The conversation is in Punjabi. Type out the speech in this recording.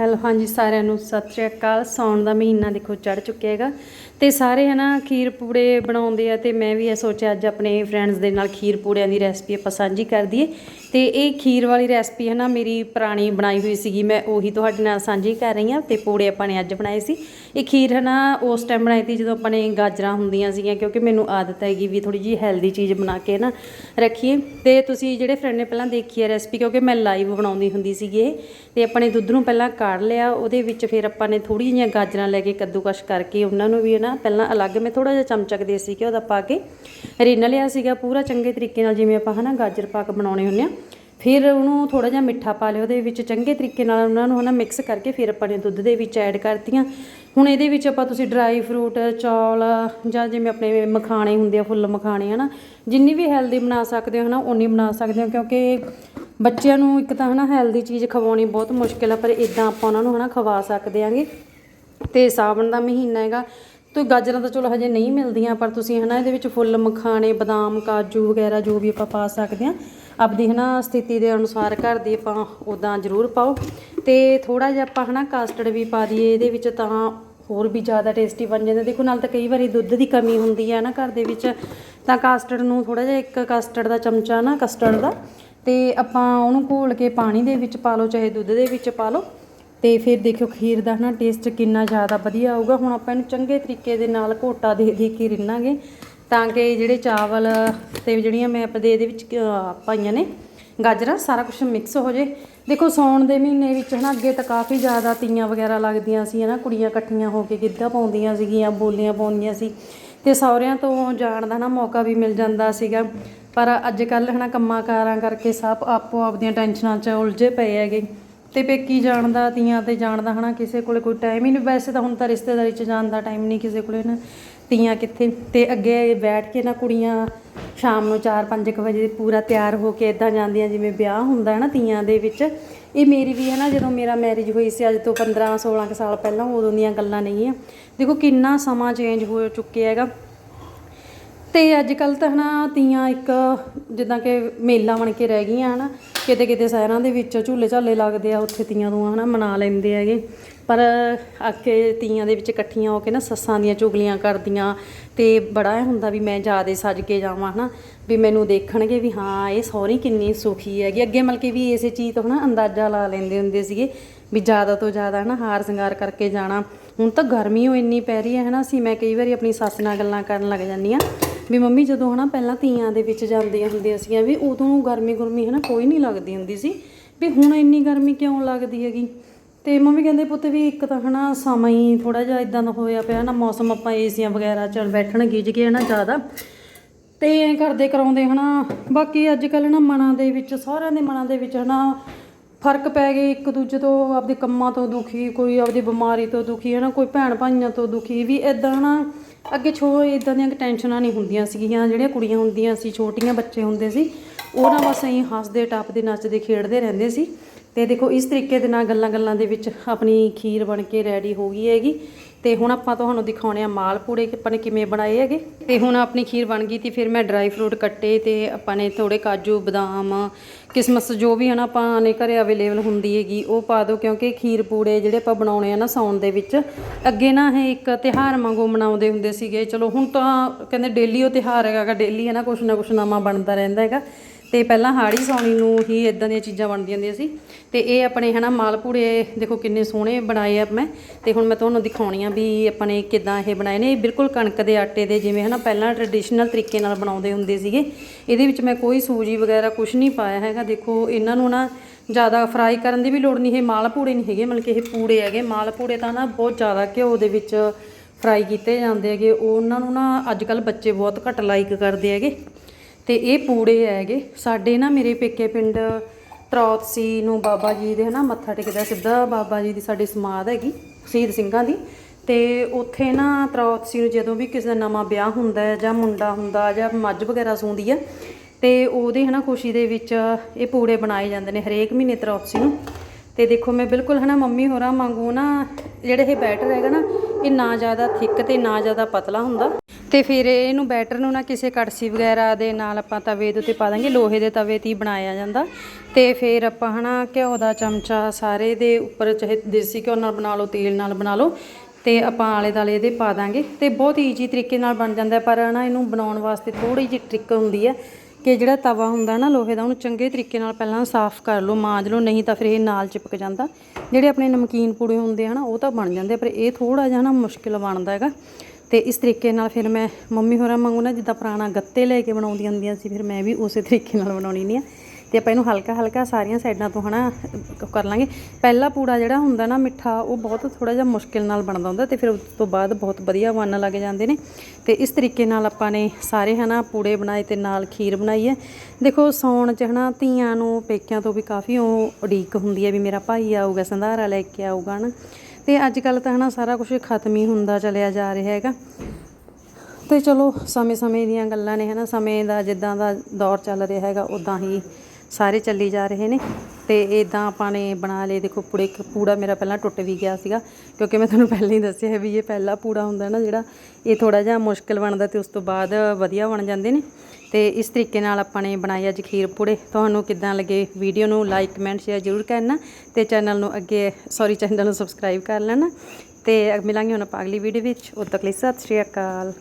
ਹੈਲੋ ਹਾਂਜੀ ਸਾਰਿਆਂ ਨੂੰ ਸਤਿ ਸ਼੍ਰੀ ਅਕਾਲ। ਸੌਣ ਦਾ ਮਹੀਨਾ ਦੇਖੋ ਚੜ ਚੁੱਕਿਆ ਹੈਗਾ। ਤੇ ਸਾਰੇ ਹਨਾ ਖੀਰ ਪੂੜੇ ਬਣਾਉਂਦੇ ਆ ਤੇ ਮੈਂ ਵੀ ਇਹ ਸੋਚਿਆ ਅੱਜ ਆਪਣੇ ਫਰੈਂਡਸ ਦੇ ਨਾਲ ਖੀਰ ਪੂੜਿਆਂ ਦੀ ਰੈਸਪੀ ਆਪਾਂ ਸਾਂਝੀ ਕਰ ਦਈਏ। ਤੇ ਇਹ ਖੀਰ ਵਾਲੀ ਰੈਸਪੀ ਹਨਾ ਮੇਰੀ ਪੁਰਾਣੀ ਬਣਾਈ ਹੋਈ ਸੀਗੀ, ਮੈਂ ਉਹੀ ਤੁਹਾਡੇ ਨਾਲ ਸਾਂਝੀ ਕਰ ਰਹੀ ਹਾਂ ਤੇ ਪੂੜੇ ਆਪਾਂ ਨੇ ਅੱਜ ਬਣਾਏ ਸੀ। ਇਹ ਖੀਰ ਹਨਾ ਉਸ ਟਾਈਮ ਬਣਾਈ ਸੀ ਜਦੋਂ ਆਪਾਂ ਨੇ ਗਾਜਰਾਂ ਹੁੰਦੀਆਂ ਸੀਗੀਆਂ, ਕਿਉਂਕਿ ਮੈਨੂੰ ਆਦਤ ਹੈਗੀ ਵੀ ਥੋੜੀ ਜਿਹੀ ਹੈਲਦੀ ਚੀਜ਼ ਬਣਾ ਕੇ ਨਾ ਰੱਖੀਏ। ਤੇ ਤੁਸੀਂ ਜਿਹੜੇ ਫਰੈਂਡ ਨੇ ਪਹਿਲਾਂ ਦੇਖੀ ਹੈ ਰੈਸਪੀ ਕਿਉਂਕਿ ਮੈਂ ਲਾਈਵ ਬਣਾਉਂਦੀ ਹੁੰਦੀ ਸੀਗੀ ਇਹ, ਤੇ ਆਪਾਂ ਨੇ ਦੁੱਧ ਨੂੰ ਪਹਿਲਾਂ ਕਾੜ ਲਿਆ, ਉਹਦੇ ਵਿੱਚ ਫਿਰ ਆਪਾਂ ਨੇ ਥੋੜੀ ਜਿਹੀਆਂ ਗਾਜਰਾਂ ਲੈ ਕੇ ਕੱਦੂਕਸ਼ ਕਰਕੇ ਉਹਨਾਂ ਨੂੰ ਵੀ ਨਾ, ਪਹਿਲਾਂ ਅਲੱਗ ਮੈਂ ਥੋੜਾ ਜਿਹਾ ਚਮਚਕ ਦੇਸੀ ਘਿਓ ਦਾ ਪਾ ਕੇ। ਰਿੰਨ ਲਿਆ ਸੀਗਾ, ਪੂਰਾ ਚੰਗੇ ਤਰੀਕੇ ਨਾਲ ਜਿਵੇਂ ਆਪਾਂ ਹਨਾ ਗਾਜਰ ਪਾਕ ਬਣਾਉਣੇ ਹੁੰਦੇ ਆ। ਫਿਰ ਉਹਨੂੰ ਥੋੜਾ ਜਿਹਾ ਮਿੱਠਾ ਪਾ ਲਿਆ, ਉਹਦੇ ਵਿੱਚ ਚੰਗੇ ਤਰੀਕੇ ਨਾਲ ਉਹਨਾਂ ਨੂੰ ਹਨਾ ਮਿਕਸ ਕਰਕੇ ਫਿਰ ਆਪਾਂ ਨੇ ਦੁੱਧ ਦੇ ਵਿੱਚ ਐਡ ਕਰਤੀਆਂ। ਹੁਣ ਇਹਦੇ ਵਿੱਚ ਆਪਾਂ ਤੁਸੀਂ ਡਰਾਈ ਫਰੂਟ ਚੌਲ ਜਾਂ ਜਿਵੇਂ ਆਪਣੇ ਮਖਾਣੇ ਹੁੰਦੇ ਆ, ਫੁੱਲ ਮਖਾਣੇ ਹਨਾ, ਜਿੰਨੀ ਵੀ ਹੈਲਦੀ ਬਣਾ ਸਕਦੇ ਹੋ ਹਨਾ ਉਨੀ ਬਣਾ ਸਕਦੇ ਹੋ, ਕਿਉਂਕਿ ਬੱਚਿਆਂ ਨੂੰ ਇੱਕ ਤਾਂ ਹਨਾ ਹੈਲਦੀ ਚੀਜ਼ ਖਵਾਉਣੀ ਬਹੁਤ ਮੁਸ਼ਕਿਲ ਆ, ਪਰ ਇਦਾਂ ਆਪਾਂ ਉਹਨਾਂ ਨੂੰ ਹਨਾ ਖਵਾ ਸਕਦੇ ਆਂਗੇ। ਤੇ ਸਾਵਣ ਦਾ ਮਹੀਨਾ ਹੈਗਾ ਤੇ ਗਾਜਰਾਂ ਤਾਂ ਚਲੋ ਹਜੇ ਨਹੀਂ ਮਿਲਦੀਆਂ, ਪਰ ਤੁਸੀਂ ਹਨਾ ਇਹਦੇ ਵਿੱਚ ਫੁੱਲ, ਮਖਾਣੇ, ਬਦਾਮ, ਕਾਜੂ ਵਗੈਰਾ ਜੋ ਵੀ ਆਪਾਂ ਪਾ ਸਕਦੇ ਆ ਆਪਦੀ ਹਨਾ ਸਥਿਤੀ ਦੇ ਅਨੁਸਾਰ ਘਰ ਦੀ ਆਪਾਂ ਉਦਾਂ ਜ਼ਰੂਰ ਪਾਓ। ਤੇ ਥੋੜਾ ਜਿਹਾ ਆਪਾਂ ਹਨਾ ਕਾਸਟਰਡ ਵੀ ਪਾ ਦਈਏ, ਇਹਦੇ ਵਿੱਚ ਤਾਂ ਹੋਰ ਵੀ ਜ਼ਿਆਦਾ ਟੇਸਟੀ ਬਣ ਜਾਂਦਾ। ਦੇਖੋ, ਨਾਲ ਤਾਂ ਕਈ ਵਾਰੀ ਦੁੱਧ ਦੀ ਕਮੀ ਹੁੰਦੀ ਹੈ ਨਾ ਘਰ ਦੇ ਵਿੱਚ, ਤਾਂ ਕਾਸਟਰਡ ਨੂੰ ਥੋੜਾ ਜਿਹਾ ਇੱਕ ਕਾਸਟਰਡ ਦਾ ਚਮਚਾ ਨਾ ਕਸਟਰਡ ਦਾ, ਤੇ ਆਪਾਂ ਉਹਨੂੰ ਘੋਲ ਕੇ ਪਾਣੀ ਦੇ ਵਿੱਚ ਪਾ ਲਓ, ਚਾਹੇ ਦੁੱਧ ਦੇ ਵਿੱਚ ਪਾ ਲਓ। ਤੇ ਫਿਰ ਦੇਖਿਓ ਖੀਰ ਦਾ ਨਾ ਟੇਸਟ ਕਿੰਨਾ ਜ਼ਿਆਦਾ ਵਧੀਆ ਆਊਗਾ। ਹੁਣ ਆਪਾਂ ਇਹਨੂੰ ਚੰਗੇ ਤਰੀਕੇ ਦੇ ਨਾਲ ਘੋਟਾ ਦੇ ਦੇ ਕੇ ਰਿੰਨਾਂਗੇ ਤਾਂ ਕਿ ਜਿਹੜੇ ਚਾਵਲ ਤੇ ਜਿਹੜੀਆਂ ਮੈਂ ਆਪਦੇ ਇਹਦੇ ਵਿੱਚ ਪਾਈਆਂ ਨੇ, ਗਾਜਰਾਂ, ਸਾਰਾ ਕੁਝ ਮਿਕਸ ਹੋ ਜੇ। ਦੇਖੋ ਸੌਣ ਦੇ ਮਹੀਨੇ ਵਿੱਚ ਹਨਾ ਅੱਗੇ ਤਾਂ ਕਾਫੀ ਜ਼ਿਆਦਾ ਤੀਆਂ ਵਗੈਰਾ ਲੱਗਦੀਆਂ ਸੀ ਹਨਾ, ਕੁੜੀਆਂ ਇਕੱਠੀਆਂ ਹੋ ਕੇ ਗਿੱਧਾ ਪਾਉਂਦੀਆਂ ਸੀਗੀਆਂ, ਬੋਲੀਆਂ ਪਾਉਂਦੀਆਂ ਸੀ। ਤੇ ਸਹੁਰਿਆਂ ਤੋਂ ਜਾਣ ਦਾ ਨਾ ਮੌਕਾ ਵੀ ਮਿਲ ਜਾਂਦਾ ਸੀਗਾ। ਪਰ ਅੱਜ ਕੱਲ੍ਹ ਹਨਾ ਕੰਮਾਂ ਕਾਰਾਂ ਕਰਕੇ ਸਭ ਆਪੋ ਆਪਦੀਆਂ ਟੈਨਸ਼ਨਾਂ 'ਚ ਉਲਝੇ ਪਏ ਹੈਗੇ। ਤੇ ਪੇਕੀ ਜਾਣ ਦਾ ਤੀਆਂ ਤੇ ਜਾਣ ਦਾ ਹਨਾ, ਕਿਸੇ ਕੋਲੇ ਕੋਈ ਟਾਈਮ ਹੀ ਨਹੀਂ। ਵੈਸੇ ਤਾਂ ਹੁਣ ਤਾਂ ਰਿਸ਼ਤੇਦਾਰੀ 'ਚ ਜਾਣ ਦਾ ਟਾਈਮ ਨਹੀਂ ਕਿਸੇ ਕੋਲੇ ਨਾ। ਤੀਆਂ ਕਿੱਥੇ? ਤੇ ਅੱਗੇ ਬੈਠ ਕੇ ਨਾ ਕੁੜੀਆਂ ਸ਼ਾਮ ਨੂੰ 4-5 ਵਜੇ ਪੂਰਾ ਤਿਆਰ ਹੋ ਕੇ ਇਦਾਂ ਜਾਂਦੀਆਂ, ਜਿਵੇਂ ਵਿਆਹ ਹੁੰਦਾ ਹੈ ਨਾ ਤੀਆਂ ਦੇ ਵਿੱਚ। ਇਹ ਮੇਰੀ ਵੀ ਹੈ ਨਾ ਜਦੋਂ ਮੇਰਾ ਮੈਰਿਜ ਹੋਈ ਸੀ, ਅੱਜ ਤੋਂ 15-16 ਕੁ ਸਾਲ ਪਹਿਲਾਂ, ਉਦੋਂ ਦੀਆਂ ਗੱਲਾਂ ਨਹੀਂ ਆ। ਦੇਖੋ, ਕਿੰਨਾ ਸਮਾਂ ਚੇਂਜ ਹੋ ਚੁੱਕਿਆ ਹੈਗਾ। ਤੇ ਅੱਜ ਕੱਲ ਤਾਂ, ਹਨਾ, ਤੀਆਂ ਇੱਕ ਜਿੱਦਾਂ ਕਿ ਮੇਲਾ ਬਣ ਕੇ ਰਹਿ ਗਈਆਂ, ਹਨਾ। ਕਿਤੇ ਕਿਤੇ ਸ਼ਹਿਰਾਂ ਦੇ ਵਿੱਚ ਝੂਲੇ ਝਾਲੇ ਲੱਗਦੇ ਆ, ਉੱਥੇ ਤੀਆਂ ਨੂੰ ਹਨਾ ਮਨਾ ਲੈਂਦੇ ਹੈਗੇ। ਪਰ ਅੱਗੇ ਤੀਆਂ ਦੇ ਵਿੱਚ ਇਕੱਠੀਆਂ ਹੋ ਕੇ ਨਾ ਸੱਸਾਂ ਦੀਆਂ ਚੁਗਲੀਆਂ ਕਰਦੀਆਂ ਤੇ ਬੜਾ ਇਹ ਹੁੰਦਾ ਵੀ ਮੈਂ ਜਿਆਦੇ ਸੱਜ ਕੇ ਜਾਵਾਂ ਹਨਾ, ਵੀ ਮੈਨੂੰ ਦੇਖਣਗੇ ਵੀ ਹਾਂ, ਇਹ ਸਹੁਰੀ ਕਿੰਨੀ ਸੁਖੀ ਹੈਗੀ। ਅੱਗੇ ਮਤਲਬ ਕਿ ਵੀ ਇਸੇ ਚੀਜ਼ ਤੋਂ ਹਨਾ ਅੰਦਾਜ਼ਾ ਲਾ ਲੈਂਦੇ ਹੁੰਦੇ ਸੀਗੇ ਵੀ ਜ਼ਿਆਦਾ ਤੋਂ ਜ਼ਿਆਦਾ ਹਨਾ ਹਾਰ ਸ਼ਿੰਗਾਰ ਕਰਕੇ ਜਾਣਾ। ਹੁਣ ਤਾਂ ਗਰਮੀ ਓ ਇੰਨੀ ਪੈ ਰਹੀ ਹੈ ਹਨਾ, ਅਸੀਂ ਮੈਂ ਕਈ ਵਾਰੀ ਆਪਣੀ ਸੱਸ ਨਾਲ ਗੱਲਾਂ ਕਰਨ ਲੱਗ ਜਾਂਦੀ ਆ ਵੀ ਮੰਮੀ ਜਦੋਂ ਹਨਾ ਪਹਿਲਾਂ ਤੀਆਂ ਦੇ ਵਿੱਚ ਜਾਂਦੀਆਂ ਹੁੰਦੀਆਂ ਸੀਗੀਆਂ ਵੀ ਉਦੋਂ ਗਰਮੀ ਗੁਰਮੀ ਹਨਾ ਕੋਈ ਨਹੀਂ ਲੱਗਦੀ ਹੁੰਦੀ ਸੀ, ਵੀ ਹੁਣ ਇੰਨੀ ਗਰਮੀ ਕਿਉਂ ਲੱਗਦੀ ਹੈਗੀ? ਤੇ ਮੰਮੀ ਕਹਿੰਦੇ ਪੁੱਤ ਵੀ ਇੱਕ ਤਾਂ ਹਨਾ ਸਮਾਂ ਹੀ ਥੋੜਾ ਜਿਹਾ ਇਦਾਂ ਦਾ ਹੋਇਆ ਪਿਆ ਨਾ, ਮੌਸਮ ਆਪਾਂ ਏਸੀਆਂ ਵਗੈਰਾ ਚ ਬੈਠਣ ਗਿੱਜ ਗਏ ਹਨਾ ਜ਼ਿਆਦਾ। ਤੇ ਐਂ ਕਰਦੇ ਕਰਾਉਂਦੇ ਹਨਾ, ਬਾਕੀ ਅੱਜ ਕੱਲ ਨਾ ਮਨਾਂ ਦੇ ਵਿੱਚ, ਸਾਰਿਆਂ ਦੇ ਮਨਾਂ ਦੇ ਵਿੱਚ ਹਨਾ ਫ਼ਰਕ ਪੈ ਗਏ ਇੱਕ ਦੂਜੇ ਤੋਂ, ਆਪਦੇ ਕੰਮਾਂ ਤੋਂ ਦੁਖੀ, ਕੋਈ ਆਪਦੀ ਬਿਮਾਰੀ ਤੋਂ ਦੁਖੀ ਹੈ ਨਾ ਕੋਈ ਭੈਣ ਭਾਈਆਂ ਤੋਂ ਦੁਖੀ, ਵੀ ਇਦਾਂ ਨਾ ਅੱਗੇ ਛੋ ਇਦਾਂ ਦੀਆਂ ਟੈਨਸ਼ਨਾਂ ਨਹੀਂ ਹੁੰਦੀਆਂ ਸੀਗੀਆਂ, ਜਿਹੜੀਆਂ ਕੁੜੀਆਂ ਹੁੰਦੀਆਂ ਸੀ, ਛੋਟੀਆਂ ਬੱਚੇ ਹੁੰਦੇ ਸੀ ਉਹ ਨਾ ਬਸ ਐਂ ਹੱਸਦੇ, ਟੱਪਦੇ, ਨੱਚਦੇ, ਖੇਡਦੇ ਰਹਿੰਦੇ ਸੀ। ਤੇ ਦੇਖੋ, ਇਸ ਤਰੀਕੇ ਦੇ ਨਾਲ ਗੱਲਾਂ ਗੱਲਾਂ ਦੇ ਵਿੱਚ ਆਪਣੀ ਖੀਰ ਬਣ ਕੇ ਰੈਡੀ ਹੋ ਗਈ ਹੈਗੀ। ਤੇ ਹੁਣ ਆਪਾਂ ਤੁਹਾਨੂੰ ਦਿਖਾਉਣੇ ਆ ਮਾਲ ਪੂੜੇ ਕਿ ਆਪਾਂ ਨੇ ਕਿਵੇਂ ਬਣਾਏ ਹੈਗੇ। ਤੇ ਹੁਣ ਆਪਣੀ ਖੀਰ ਬਣ ਗਈ ਤੇ, ਫਿਰ ਮੈਂ ਡਰਾਈ ਫਰੂਟ ਕੱਟੇ ਤੇ ਆਪਾਂ ਨੇ ਥੋੜੇ ਕਾਜੂ, ਬਦਾਮ, ਕਿਸਮਸ ਜੋ ਵੀ ਹਨਾ ਆਪਾਂ ਨੇ ਘਰੇ ਅਵੇਲੇਬਲ ਹੁੰਦੀ ਹੈਗੀ, ਉਹ ਪਾ ਦਿਓ ਕਿਉਂਕਿ ਖੀਰ ਪੂੜੇ ਜਿਹੜੇ ਆਪਾਂ ਬਣਾਉਣੇ ਆ ਨਾ ਸੌਣ ਦੇ ਵਿੱਚ, ਅੱਗੇ ਨਾ ਇਹ ਇੱਕ ਤਿਹਾਰ ਵਾਂਗੂ ਮਨਾਉਂਦੇ ਹੁੰਦੇ ਸੀਗੇ। ਚਲੋ ਹੁਣ ਤਾਂ ਕਹਿੰਦੇ ਡੇਲੀ ਉਹ ਤਿਹਾਰ ਹੈਗਾ ਡੇਲੀ ਹੈ ਨਾ ਕੁਛ ਨਾ ਕੁਛ ਨਵਾਂ ਬਣਦਾ ਰਹਿੰਦਾ ਹੈਗਾ। ਤੇ ਪਹਿਲਾਂ ਹਾੜੀ ਸੌਣੀ ਨੂੰ ਹੀ ਇਦਾਂ ਦੀਆਂ ਚੀਜ਼ਾਂ ਬਣਦੀਆਂ ਹੁੰਦੀਆਂ ਸੀ। ਤੇ ਇਹ ਆਪਣੇ ਹਨਾ ਮਾਲਪੂੜੇ ਦੇਖੋ ਕਿੰਨੇ ਸੋਹਣੇ ਬਣਾਏ ਆ ਮੈਂ। ਤੇ ਹੁਣ ਮੈਂ ਤੁਹਾਨੂੰ ਦਿਖਾਉਣੀ ਆ ਵੀ ਆਪਣੇ ਨੇ ਕਿਦਾਂ ਇਹ ਬਣਾਏ ਨੇ। ਇਹ ਬਿਲਕੁਲ ਕਣਕ ਦੇ ਆਟੇ ਦੇ ਜਿਵੇਂ ਹਨਾ ਪਹਿਲਾਂ ਟ੍ਰੈਡੀਸ਼ਨਲ ਤਰੀਕੇ ਨਾਲ ਬਣਾਉਂਦੇ ਹੁੰਦੇ ਸੀਗੇ। ਇਹਦੇ ਵਿੱਚ ਮੈਂ ਕੋਈ ਸੂਜੀ ਵਗੈਰਾ ਕੁਝ ਨਹੀਂ ਪਾਇਆ ਹੈਗਾ। ਦੇਖੋ ਇਹਨਾਂ ਨੂੰ ਨਾ ਜ਼ਿਆਦਾ ਫਰਾਈ ਕਰਨ ਦੀ ਵੀ ਲੋੜ ਨਹੀਂ, ਇਹ ਮਾਲਪੂੜੇ ਨਹੀਂ ਹੈਗੇ, ਮਤਲਬ ਕਿ ਇਹ ਪੂੜੇ ਹੈਗੇ। ਮਾਲਪੂੜੇ ਤਾਂ ਨਾ ਬਹੁਤ ਜ਼ਿਆਦਾ ਘਿਓ ਦੇ ਵਿੱਚ ਫਰਾਈ ਕੀਤੇ ਜਾਂਦੇ ਹੈਗੇ। ਉਹਨਾਂ ਨੂੰ ਨਾ ਅੱਜ ਕੱਲ ਬੱਚੇ ਬਹੁਤ ਘੱਟ ਲਾਈਕ ਕਰਦੇ ਹੈਗੇ। ਤੇ ਇਹ ਪੂੜੇ ਹੈਗੇ। ਸਾਡੇ ਨਾ ਮੇਰੇ ਪੇਕੇ ਪਿੰਡ ਤਰੌਤਸੀ ਨੂੰ ਬਾਬਾ ਜੀ ਦੇ ਹਨਾ ਮੱਥਾ ਟੇਕਦਾ ਸਿੱਧਾ ਬਾਬਾ ਜੀ ਦੀ ਸਾਡੀ ਸਮਾਧ ਹੈਗੀ, ਸ਼ਹੀਦ ਸਿੰਘਾਂ ਦੀ। ਤੇ ਉੱਥੇ ਨਾ ਤਰੌਤਸੀ ਨੂੰ ਜਦੋਂ ਵੀ ਕਿਸੇ ਦਾ ਨਵਾਂ ਵਿਆਹ ਹੁੰਦਾ ਹੈ ਜਾਂ ਮੁੰਡਾ ਹੁੰਦਾ ਜਾਂ ਮੱਝ ਵਗੈਰਾ ਸੂੰਦੀ ਹੈ, ਤੇ ਉਹਦੇ ਹਨਾ ਖੁਸ਼ੀ ਦੇ ਵਿੱਚ ਇਹ ਪੂੜੇ ਬਣਾਏ ਜਾਂਦੇ ਨੇ ਹਰੇਕ ਮਹੀਨੇ ਤਰੌਤਸੀ ਨੂੰ। ਤੇ ਦੇਖੋ ਮੈਂ ਬਿਲਕੁਲ ਹਨਾ ਮੰਮੀ ਹੋਰਾਂ ਵਾਂਗੂ ਨਾ, ਜਿਹੜੇ ਇਹ ਬੈਟਰ ਹੈਗਾ ਨਾ, ਇਹ ਨਾ ਜ਼ਿਆਦਾ ਥਿੱਕ ਤੇ ਨਾ ਜ਼ਿਆਦਾ ਪਤਲਾ ਹੁੰਦਾ। ਤੇ ਫਿਰ ਇਹਨੂੰ ਬੈਟਰ ਨੂੰ ਨਾ ਕਿਸੇ ਕੜਛੀ ਵਗੈਰਾ ਦੇ ਨਾਲ ਆਪਾਂ ਤਵੇ ਦੇ ਉੱਤੇ ਪਾ ਦਾਂਗੇ ਲੋਹੇ ਦੇ ਤਵੇ ਤੇ ਹੀ ਬਣਾਇਆ ਜਾਂਦਾ। ਤੇ ਫਿਰ ਆਪਾਂ ਹਨਾ ਘਿਓ ਦਾ ਚਮਚਾ ਸਾਰੇ ਦੇ ਉੱਪਰ ਚਾਹੇ ਦੇਸੀ ਘਿਓ ਨਾਲ ਬਣਾ ਲਓ ਤੇਲ ਨਾਲ ਬਣਾ ਲਓ ਤੇ ਆਪਾਂ ਆਲੇ ਦਾਲੇ ਇਹਦੇ ਪਾ ਦਾਂਗੇ। ਤੇ ਬਹੁਤ ਈਜ਼ੀ ਤਰੀਕੇ ਨਾਲ ਬਣ ਜਾਂਦਾ ਹੈ, ਪਰ ਹਨਾ ਇਹਨੂੰ ਬਣਾਉਣ ਵਾਸਤੇ ਥੋੜੀ ਜਿਹੀ ਟ੍ਰਿਕ ਹੁੰਦੀ ਹੈ ਕਿ ਜਿਹੜਾ ਤਵਾ ਹੁੰਦਾ ਨਾ ਲੋਹੇ ਦਾ ਉਹਨੂੰ ਚੰਗੇ ਤਰੀਕੇ ਨਾਲ ਪਹਿਲਾਂ ਸਾਫ਼ ਕਰ ਲਓ ਮਾਂਜ ਲਓ ਨਹੀਂ ਤਾਂ ਫਿਰ ਇਹ ਨਾਲ ਚਿਪਕ ਜਾਂਦਾ। ਜਿਹੜੇ ਆਪਣੇ ਨਮਕੀਨ ਪੂੜੇ ਹੁੰਦੇ ਆ ਨਾ ਉਹ ਤਾਂ ਬਣ ਜਾਂਦੇ ਆ, ਪਰ ਇਹ ਥੋੜਾ ਜਿਹਾ ਨਾ ਮੁਸ਼ਕਿਲ ਬਣਦਾ ਹੈਗਾ। ਤੇ ਇਸ ਤਰੀਕੇ ਨਾਲ ਫਿਰ ਮੈਂ ਮੰਮੀ ਹੋਰਾਂ ਵਾਂਗੂ ਨਾ ਜਿੱਦਾਂ ਪੁਰਾਣਾ ਗੱਤੇ ਲੈ ਕੇ ਬਣਾਉਂਦੀਆਂ ਹੁੰਦੀਆਂ ਸੀ, ਫਿਰ ਮੈਂ ਵੀ ਉਸੇ ਤਰੀਕੇ ਨਾਲ ਬਣਾਉਣੀ ਨਹੀਂ ਆ। ਤੇ ਆਪਾਂ ਇਹਨੂੰ ਹਲਕਾ ਹਲਕਾ ਸਾਰੀਆਂ ਸਾਈਡਾਂ ਤੋਂ ਹਨਾ, ਅਹ, ਕਰ ਲਾਂਗੇ। ਪਹਿਲਾ ਪੂੜਾ ਜਿਹੜਾ ਹੁੰਦਾ ਨਾ ਮਿੱਠਾ, ਉਹ ਬਹੁਤ ਥੋੜਾ ਜਿਹਾ ਮੁਸ਼ਕਿਲ ਨਾਲ ਬਣਦਾ ਹੁੰਦਾ ਤੇ ਫਿਰ ਉਸ ਤੋਂ ਬਾਅਦ ਬਹੁਤ ਵਧੀਆ ਬਣਨ ਲੱਗ ਜਾਂਦੇ ਨੇ। ਤੇ ਇਸ ਤਰੀਕੇ ਨਾਲ ਆਪਾਂ ਨੇ ਸਾਰੇ ਹਨਾ ਪੂੜੇ ਬਣਾਏ ਤੇ ਨਾਲ ਖੀਰ ਬਣਾਈ ਹੈ। ਦੇਖੋ, ਸੌਣ ਚ ਹਨਾ ਧੀਆਂ ਨੂੰ ਪੇਕਿਆਂ ਤੋਂ ਵੀ ਕਾਫੀ ਉਹ ਉਡੀਕ ਹੁੰਦੀ ਹੈ ਵੀ ਮੇਰਾ ਭਾਈ ਆਊਗਾ, ਸੰਧਾਰਾ ਲੈ ਕੇ ਆਊਗਾ ਨਾ ਤੇ ਅੱਜ ਕੱਲ ਤਾਂ ਹਨਾ ਸਾਰਾ ਕੁਝ ਖਤਮ ਹੀ ਹੁੰਦਾ ਚਲਿਆ ਜਾ ਰਿਹਾ ਹੈਗਾ। ਤੇ ਚਲੋ ਸਮੇਂ-ਸਮੇਂ ਦੀਆਂ ਗੱਲਾਂ ਨੇ ਹਨਾ, ਸਮੇਂ ਦਾ ਜਿੱਦਾਂ ਦਾ ਦੌਰ ਚੱਲ ਰਿਹਾ ਹੈਗਾ ਉਦਾਂ ਹੀ ਸਾਰੇ ਚੱਲੀ ਜਾ ਰਹੇ ਨੇ। ਤੇ ਇਦਾਂ ਆਪਾਂ ਨੇ ਬਣਾ ਲਏ। ਦੇਖੋ ਪੂੜੇ ਇੱਕ ਪੂੜਾ ਮੇਰਾ ਪਹਿਲਾਂ ਟੁੱਟ ਵੀ ਗਿਆ ਸੀਗਾ, ਕਿਉਂਕਿ ਮੈਂ ਤੁਹਾਨੂੰ ਪਹਿਲਾਂ ਹੀ ਦੱਸਿਆ ਹੈ ਵੀ ਇਹ ਪਹਿਲਾ ਪੂੜਾ ਹੁੰਦਾ ਨਾ ਜਿਹੜਾ, ਇਹ ਥੋੜਾ ਜਿਹਾ ਮੁਸ਼ਕਿਲ ਬਣਦਾ ਤੇ ਉਸ ਤੋਂ ਬਾਅਦ ਵਧੀਆ ਬਣ ਜਾਂਦੇ ਨੇ। ਤੇ ਇਸ ਤਰੀਕੇ ਨਾਲ ਆਪਾਂ ਨੇ ਬਣਾਏ ਅੱਜ ਖੀਰ ਪੂੜੇ। ਤੁਹਾਨੂੰ ਕਿੱਦਾਂ ਲੱਗੇ ਵੀਡੀਓ ਨੂੰ ਲਾਈਕ ਕਮੈਂਟ ਸ਼ੇਅਰ ਜ਼ਰੂਰ ਕਰਨਾ ਤੇ ਚੈਨਲ ਨੂੰ ਅੱਗੇ ਸੌਰੀ ਚੈਨਲ ਨੂੰ ਸਬਸਕ੍ਰਾਈਬ ਕਰ ਲੈਣਾ। ਤੇ ਮਿਲਾਂਗੇ ਹੁਣ ਆਪਾਂ ਅਗਲੀ ਵੀਡੀਓ ਵਿੱਚ। ਉਦੋਂ ਤੱਕ ਲਈ ਸਤਿ ਸ਼੍ਰੀ ਅਕਾਲ।